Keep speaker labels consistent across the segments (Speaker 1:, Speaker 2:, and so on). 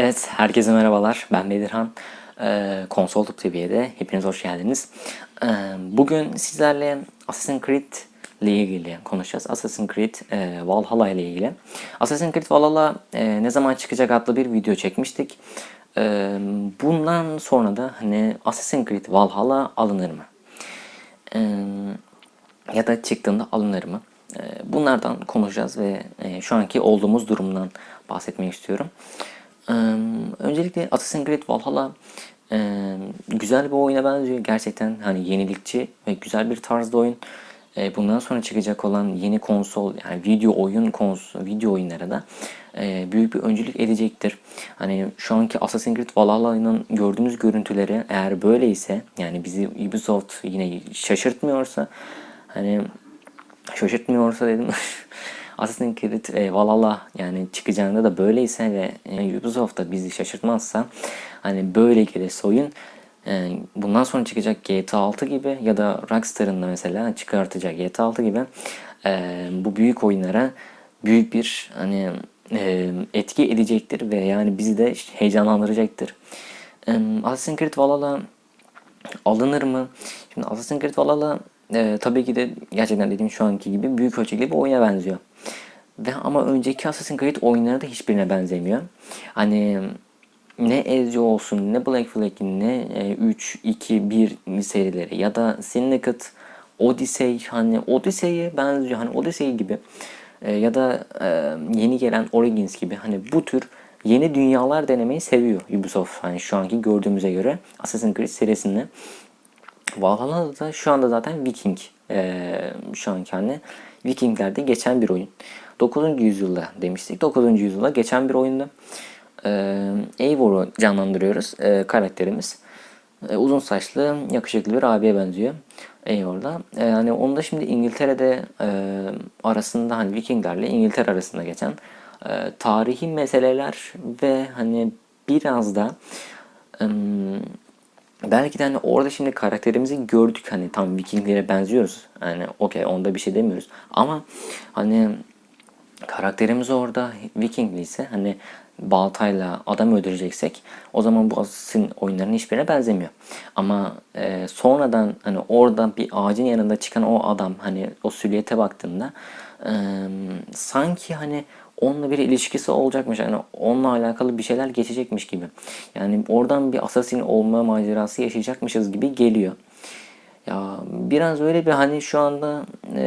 Speaker 1: Evet, herkese merhabalar. Ben Bedirhan. Ee, Konsol TV'de hepiniz hoş geldiniz. Ee, bugün sizlerle Assassin's Creed ile ilgili konuşacağız. Assassin's Creed e, Valhalla ile ilgili. Assassin's Creed Valhalla e, ne zaman çıkacak adlı bir video çekmiştik. Ee, bundan sonra da hani Assassin's Creed Valhalla alınır mı? Ee, ya da çıktığında alınır mı? Ee, Bunlardan konuşacağız ve e, şu anki olduğumuz durumdan bahsetmek istiyorum. Öncelikle Assassin's Creed Valhalla e, güzel bir oyuna benziyor. Gerçekten hani yenilikçi ve güzel bir tarzda oyun. E, Bundan sonra çıkacak olan yeni konsol yani video oyun konsol video oyunlara da e, büyük bir öncülük edecektir. Hani şu anki Assassin's Creed Valhalla'nın gördüğümüz görüntüleri eğer böyleyse yani bizi Ubisoft yine şaşırtmıyorsa hani şaşırtmıyorsa dedim. Assassin's Creed e, Valhalla yani çıkacağında da böyleyse ve e, Ubisoft da bizi şaşırtmazsa hani böyle gelirse oyun e, bundan sonra çıkacak GTA 6 gibi ya da Rockstar'ın da mesela çıkartacak GTA 6 gibi e, bu büyük oyunlara büyük bir hani e, etki edecektir ve yani bizi de heyecanlandıracaktır. E, Assassin's Creed Valhalla alınır mı? Şimdi Assassin's Creed Valhalla e, tabii ki de gerçekten dediğim şu anki gibi büyük ölçekli bir oyuna benziyor. Ve ama önceki Assassin's Creed oyunları da hiçbirine benzemiyor. Hani ne Ezio olsun, ne Black Flag'in, ne e, 3, 2, 1 serileri ya da Syndicate, Odyssey, hani Odyssey'e benziyor. Hani Odyssey gibi e, ya da e, yeni gelen Origins gibi hani bu tür yeni dünyalar denemeyi seviyor Ubisoft. Hani şu anki gördüğümüze göre Assassin's Creed serisinde. Valhalla da şu anda zaten Viking e, şu anki hani Vikinglerde geçen bir oyun. 9. yüzyılda demiştik. 9. yüzyılda geçen bir oyundu. E, Eivor'u canlandırıyoruz e, karakterimiz. E, uzun saçlı, yakışıklı bir abiye benziyor. Eivor'da. E, hani onda şimdi İngiltere'de e, arasında hani Vikinglerle İngiltere arasında geçen e, tarihi meseleler ve hani biraz da e, belki de hani orada şimdi karakterimizi gördük hani tam Vikinglere benziyoruz. Yani okey onda bir şey demiyoruz. Ama hani karakterimiz orada Vikingli ise hani baltayla adam öldüreceksek o zaman bu Assassin oyunlarının hiçbirine benzemiyor. Ama e, sonradan hani orada bir ağacın yanında çıkan o adam hani o silüete baktığında e, sanki hani onunla bir ilişkisi olacakmış. Yani onunla alakalı bir şeyler geçecekmiş gibi. Yani oradan bir assassin olma macerası yaşayacakmışız gibi geliyor. Ya biraz öyle bir hani şu anda e,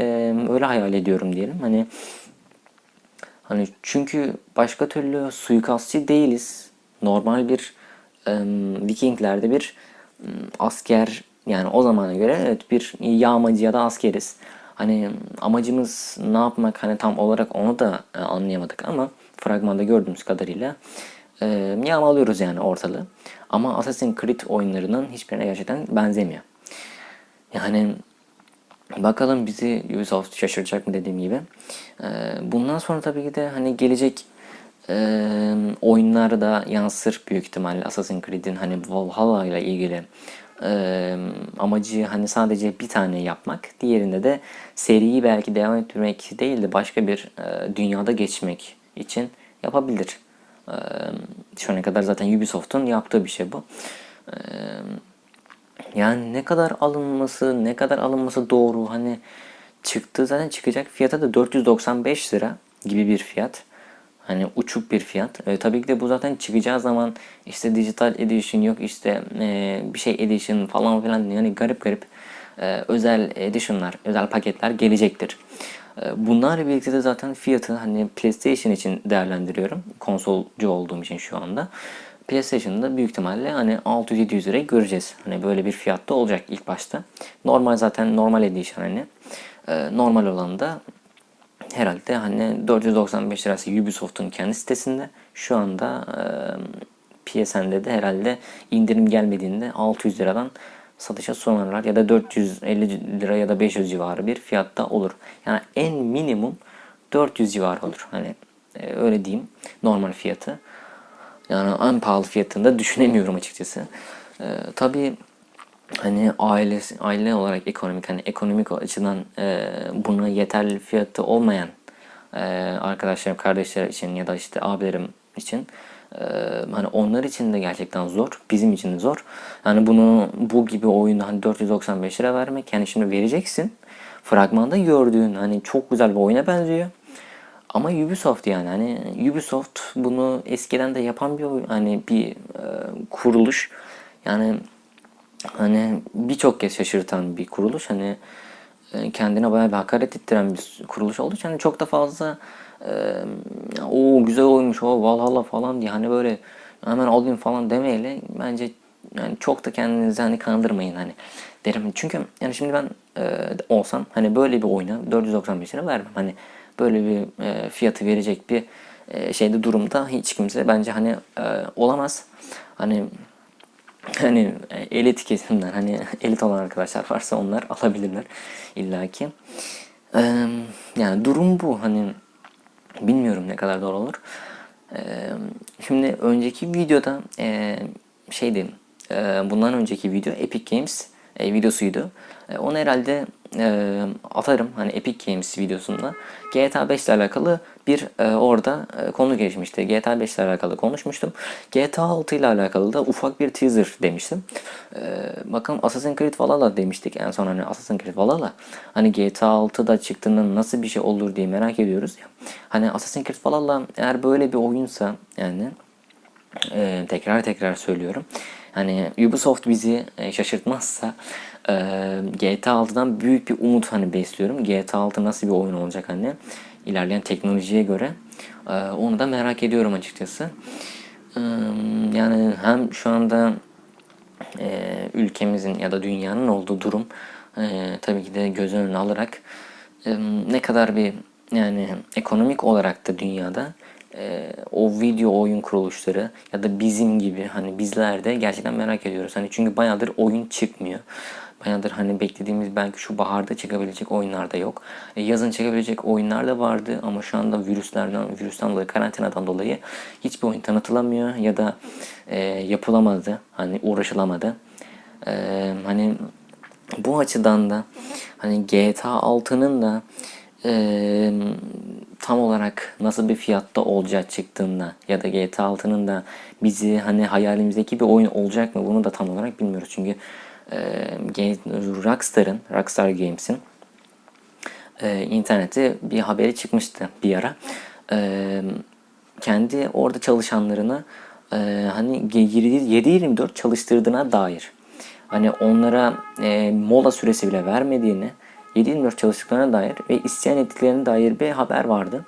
Speaker 1: öyle hayal ediyorum diyelim. Hani Hani çünkü başka türlü suikastçı değiliz. Normal bir e, Vikinglerde bir e, asker yani o zamana göre evet bir yağmacı ya da askeriz. Hani amacımız ne yapmak hani tam olarak onu da e, anlayamadık ama fragmanda gördüğümüz kadarıyla e, yağmalıyoruz yani ortalığı. Ama Assassin's Creed oyunlarının hiçbirine gerçekten benzemiyor. Yani Bakalım bizi Ubisoft şaşıracak mı dediğim gibi. Ee, bundan sonra tabii ki de hani gelecek e, oyunları da yansır büyük ihtimalle Assassin's Creed'in hani Valhalla ile ilgili e, amacı hani sadece bir tane yapmak. Diğerinde de seriyi belki devam ettirmek değil de başka bir e, dünyada geçmek için yapabilir. E, şu ana kadar zaten Ubisoft'un yaptığı bir şey bu. E, yani ne kadar alınması, ne kadar alınması doğru. Hani çıktı zaten çıkacak fiyata da 495 lira gibi bir fiyat. Hani uçuk bir fiyat. E, tabii ki de bu zaten çıkacağı zaman işte digital edition yok işte e, bir şey edition falan filan yani garip garip e, özel editionlar, özel paketler gelecektir. E, bunlarla birlikte de zaten fiyatı hani PlayStation için değerlendiriyorum. Konsolcu olduğum için şu anda. PlayStation'da büyük ihtimalle hani 600-700 lirayı göreceğiz. Hani böyle bir fiyatta olacak ilk başta. Normal zaten normal edition hani. E, normal olan da herhalde hani 495 lirası Ubisoft'un kendi sitesinde. Şu anda e, PSN'de de herhalde indirim gelmediğinde 600 liradan satışa sunarlar ya da 450 lira ya da 500 civarı bir fiyatta olur. Yani en minimum 400 civarı olur. Hani e, öyle diyeyim normal fiyatı. Yani en pahalı fiyatında düşünemiyorum açıkçası. Ee, tabii hani aile aile olarak ekonomik hani ekonomik açıdan e, buna yeterli fiyatı olmayan e, arkadaşlarım, kardeşler için ya da işte abilerim için Ee, hani onlar için de gerçekten zor. Bizim için de zor. Hani bunu bu gibi oyunda hani 495 lira vermek yani şimdi vereceksin. Fragmanda gördüğün hani çok güzel bir oyuna benziyor. Ama Ubisoft yani hani Ubisoft bunu eskiden de yapan bir hani bir e, kuruluş. Yani hani birçok kez şaşırtan bir kuruluş. Hani e, kendine bayağı bir hakaret ettiren bir kuruluş olduğu için hani çok da fazla e, o güzel oymuş o Valhalla falan diye hani böyle hemen alayım falan demeyle bence yani çok da kendinizi hani kandırmayın hani derim. Çünkü yani şimdi ben e, olsam hani böyle bir oyuna 495 lira vermem. Hani böyle bir e, fiyatı verecek bir e, şeyde durumda hiç kimse bence hani e, olamaz. Hani hani e, elit kesimden hani elit olan arkadaşlar varsa onlar alabilirler illaki. Ee, yani durum bu hani bilmiyorum ne kadar doğru olur. Ee, şimdi önceki videoda e, şeydi e, bundan önceki video Epic Games e, videosuydu. E, onu herhalde e, atarım hani Epic Games videosunda. GTA 5 ile alakalı bir e, orada e, konu geçmişti. GTA 5 ile alakalı konuşmuştum. GTA 6 ile alakalı da ufak bir teaser demiştim. E, bakalım Assassin's Creed Valhalla demiştik en son hani Assassin's Creed Valhalla. Hani GTA 6'da çıktığında nasıl bir şey olur diye merak ediyoruz ya. Hani Assassin's Creed Valhalla eğer böyle bir oyunsa yani e, tekrar tekrar söylüyorum. Hani Ubisoft bizi e, şaşırtmazsa e, GTA 6'dan büyük bir umut hani besliyorum. GTA 6 nasıl bir oyun olacak hani ilerleyen teknolojiye göre. E, onu da merak ediyorum açıkçası. E, yani hem şu anda e, ülkemizin ya da dünyanın olduğu durum e, tabii ki de göz önüne alarak e, ne kadar bir yani ekonomik olarak da dünyada e, o video oyun kuruluşları ya da bizim gibi hani bizler de gerçekten merak ediyoruz. Hani çünkü bayağıdır oyun çıkmıyor. Bayağıdır hani beklediğimiz belki şu baharda çıkabilecek oyunlar da yok. E, yazın çıkabilecek oyunlar da vardı ama şu anda virüslerden, virüsten dolayı, karantinadan dolayı hiçbir oyun tanıtılamıyor ya da e, yapılamadı. Hani uğraşılamadı. E, hani bu açıdan da hani GTA 6'nın da e, tam olarak nasıl bir fiyatta olacağı çıktığında ya da GTA 6'nın da bizi hani hayalimizdeki bir oyun olacak mı bunu da tam olarak bilmiyoruz. Çünkü e, Rockstar'ın, Rockstar Games'in e, internette bir haberi çıkmıştı bir ara. E, kendi orada çalışanlarını e, hani 7-24 çalıştırdığına dair hani onlara e, mola süresi bile vermediğini 7-24 çalıştıklarına dair ve isyan ettiklerine dair bir haber vardı.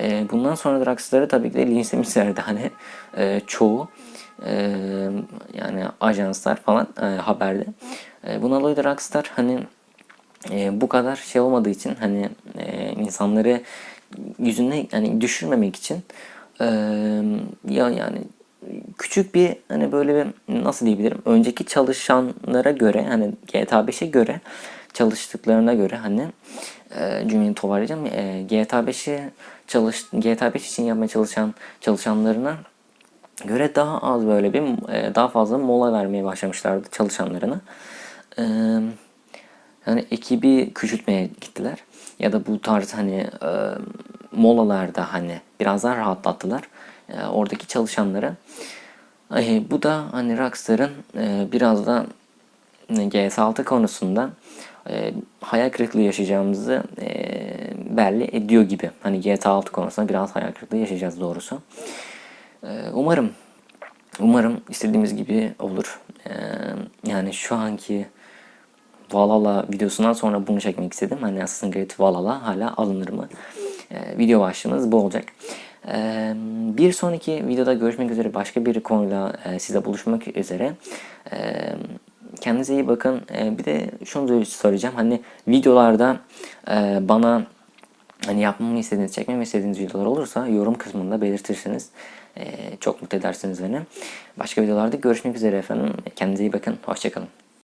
Speaker 1: E, bundan sonra Rockstar'ı tabii ki de linçlemişlerdi hani e, çoğu e, yani ajanslar falan e, haberde. E, buna dolayı Rockstar hani e, bu kadar şey olmadığı için hani e, insanları yüzüne yani düşürmemek için e, ya yani küçük bir hani böyle bir nasıl diyebilirim önceki çalışanlara göre hani GTA 5'e göre çalıştıklarına göre hani e, cümleyi toparlayacağım. E, GTA 5'i çalış GTA 5 için yapmaya çalışan çalışanlarına göre daha az böyle bir e, daha fazla mola vermeye başlamışlardı çalışanlarına. E, yani ekibi küçültmeye gittiler. Ya da bu tarz hani e, molalarda hani biraz daha rahatlattılar e, oradaki çalışanları. E, bu da hani Rockstar'ın e, biraz da GS6 konusunda e, hayal kırıklığı yaşayacağımızı e, belli ediyor gibi. Hani GTA 6 konusunda biraz hayal kırıklığı yaşayacağız doğrusu. E, umarım umarım istediğimiz gibi olur. E, yani şu anki Valhalla videosundan sonra bunu çekmek istedim. Hani Assassin's Creed Valhalla hala alınır mı? E, video başlığımız bu olacak. E, bir sonraki videoda görüşmek üzere başka bir konuyla e, size buluşmak üzere. E, Kendinize iyi bakın. Ee, bir de şunu söyleyeceğim. Hani videolarda e, bana hani yapmamı istediğiniz, çekmemi istediğiniz videolar olursa yorum kısmında belirtirseniz e, çok mutlu edersiniz beni. Başka videolarda görüşmek üzere efendim. Kendinize iyi bakın. Hoşçakalın.